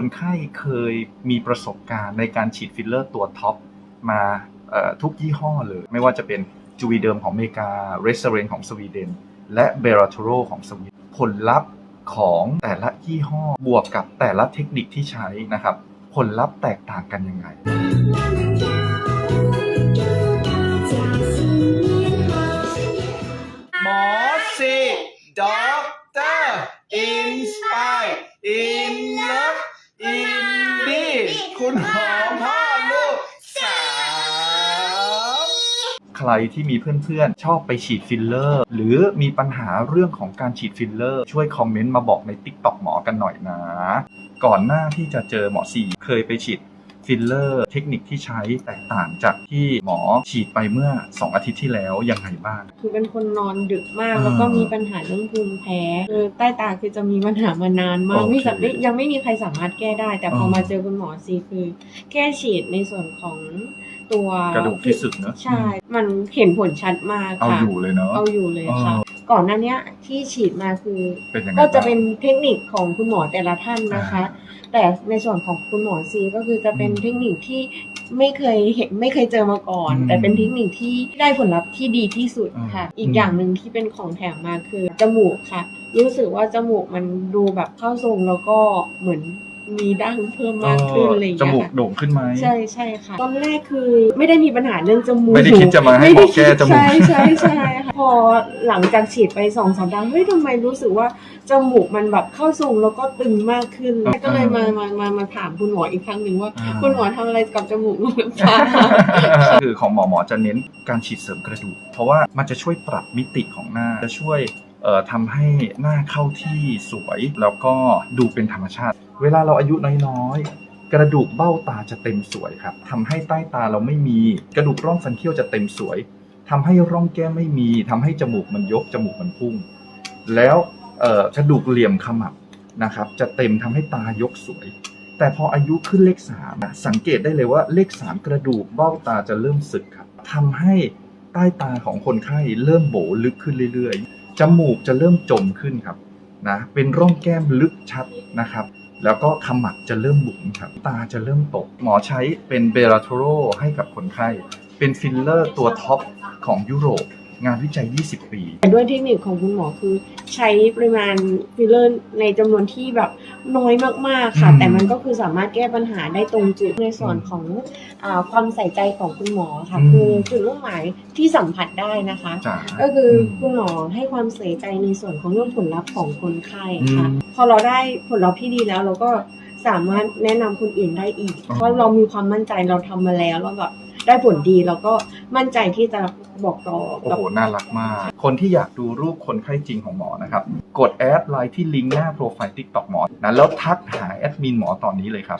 คนไข้เคยมีประสบการณ์ในการฉีดฟิลเลอร์ตัวท็อปมาทุกยี่ห้อเลย ไม่ว่าจะเป็นจูวีเดิมของอเมริกาเรสเซเรนของสวีเดน และเบราทโรของสวีเดนผลลัพธ์ของแต่ละยี่ห้อบวกกับแต่ละเทคนิคที่ใช้นะครับ ผลลัพธ์แตกต่างกันยังไง หมอสิด็อกเตอร์อิน คุณหอมพ่อลูกสามใครที่มีเพื่อนๆ ชอบไปฉีดฟิลเลอร์ หรือมีปัญหาเรื่องของการฉีดฟิลเลอร์ ช่วยคอมเมนต์มาบอกใน t ิ k t o k หมอกันหน่อยนะ ก่อนหน้าที่จะเจอหมอสีเคยไปฉีด ฟิลเลอร์ เทคนิคที่ใช้แตกต่างจากที่หมอฉีดไปเมื่อ 2 อาทิตย์ที่แล้วยังไงบ้าง คือเป็นคนนอนดึกมากอ่าแล้วก็มีปัญหาเรื่องภูมิแพ้คือใต้ตาคือจะมีปัญหามานานมากโอเคไม่สามารถยังไม่มีใครสามารถแก้ได้ แต่พออ่ามมาเจอคุณหมอซีคือแค่ฉีดในส่วนของตัวกระดูกที่สึกเนอะใช่ มันเห็นผลชัดมากเอาค่ะ อยู่เลยเนาะ เอาอยู่เลยค่ะอ๋อ ก่อนหน้าเนี้ยที่ฉีดมาคือ เป็นยังไงก็จะบ้างเป็นเทคนิคของคุณหมอแต่ละท่านนะคะ แต่ในส่วนของคุณหมอซีก็คือจะเป็นอืมเทคนิคที่ไม่เคยเห็นไม่เคยเจอมาก่อนอืมแต่เป็นเทคนิคที่ได้ผลลัพธ์ที่ดีที่สุดค่ะอืมอีกอย่างหนึ่งที่เป็นของแถมมาคือจมูกค่ะ รู้สึกว่าจมูกมันดูแบบเข้าทรงแล้วก็เหมือน มีดั้งเพิ่มมากขึ้นอะไรอย่างจเงี้ยมูกค่ะ โด่งขึ้นไหม ใช่ใช่ค่ะ ตอนแรกคือไม่ได้มีปัญหาเรื่องจมูกไม่ได้คิดจะมาให้หมอแก้จมูกใช่ใช่ใช่ค่ะพอหลังจากฉีดไปสองสัปดาห์เฮ้ยทำไมรู้สึกว่าจมูกมันแบบเข้าทรงแล้วก็ตึงมากขึ้นอ่าก็เลยมามามามาถามคุณหมออีกครั้งหนึ่งว่า อ่า คุณหมอทำอะไรกับจมูกหรือเปล่า คือของหมอหมอจะเน้นการฉีดเสริมกระดูก เพราะว่ามันจะช่วยปรับมิติของหน้า จะช่วยเอ่อ ทำให้หน้าเข้าที่สวยแล้วก็ดูเป็นธรรมชาติ เวลาเราอายุน้อยๆ กระดูกเบ้าตาจะเต็มสวยครับทำให้ใต้ตาเราไม่มี กระดูกร่องฟันเคี้ยวจะเต็มสวยทำให้ร่องแก้มไม่มีทำให้จมูกมันยกจมูกมันพุ่ง แล้วเอ่อกระดูกเหลี่ยมขมับนะครับจะเต็มทำให้ตายกสวย แต่พออายุขึ้นเลขสามอะสังเกตได้เลยว่าเลขสามกระดูกเบ้าตาจะเริ่มสึกครับทำให้ใต้ตาของคนไข้เริ่มโบลึกขึ้นเรื่อยๆ จมูกจะเริ่มจมขึ้นครับนะเป็นร่องแก้มลึกชัดนะครับ แล้วก็ขมับจะเริ่มบุ๋มครับ ตาจะเริ่มตก หมอใช้เป็นเบราโทโรให้กับคนไข้ เป็นฟิลเลอร์ตัวท็อปของยุโรป งานวิจัย 20 ปี แต่ด้วยเทคนิคของคุณหมอคือ ใช้ปริมาณฟิลเลอร์ในจำนวนที่แบบน้อยมากๆค่ะ อืมแต่มันก็คือสามารถแก้ปัญหาได้ตรงจุดในส่วนของอาความใส่ใจของคุณหมอค่ะ อืม คือจุดมุ่งหมายที่สัมผัสได้นะคะจ๋าก็คืออมคุณหมอให้ความใส่ใจในส่วนของเรื่องผลลัพธ์ของคนไข้ค่ะ อืมพอเราได้ผลลัพธ์ที่ดีแล้วเราก็สามารถแนะนำคนอื่นได้อีก อ๋อ เพราะเรามีความมั่นใจเราทำมาแล้วเราแบบ ได้ผลดีเราก็มั่นใจที่จะบอกต่อโอ้กับโหน่ารักมาก คนที่อยากดูรูปคนไข้จริงของหมอนะครับ กดแอดไลน์ที่ลิงก์หน้าโปรไฟล์ TikTok หมอนะแล้วทักหาแอดมินหมอตอนนี้เลยครับ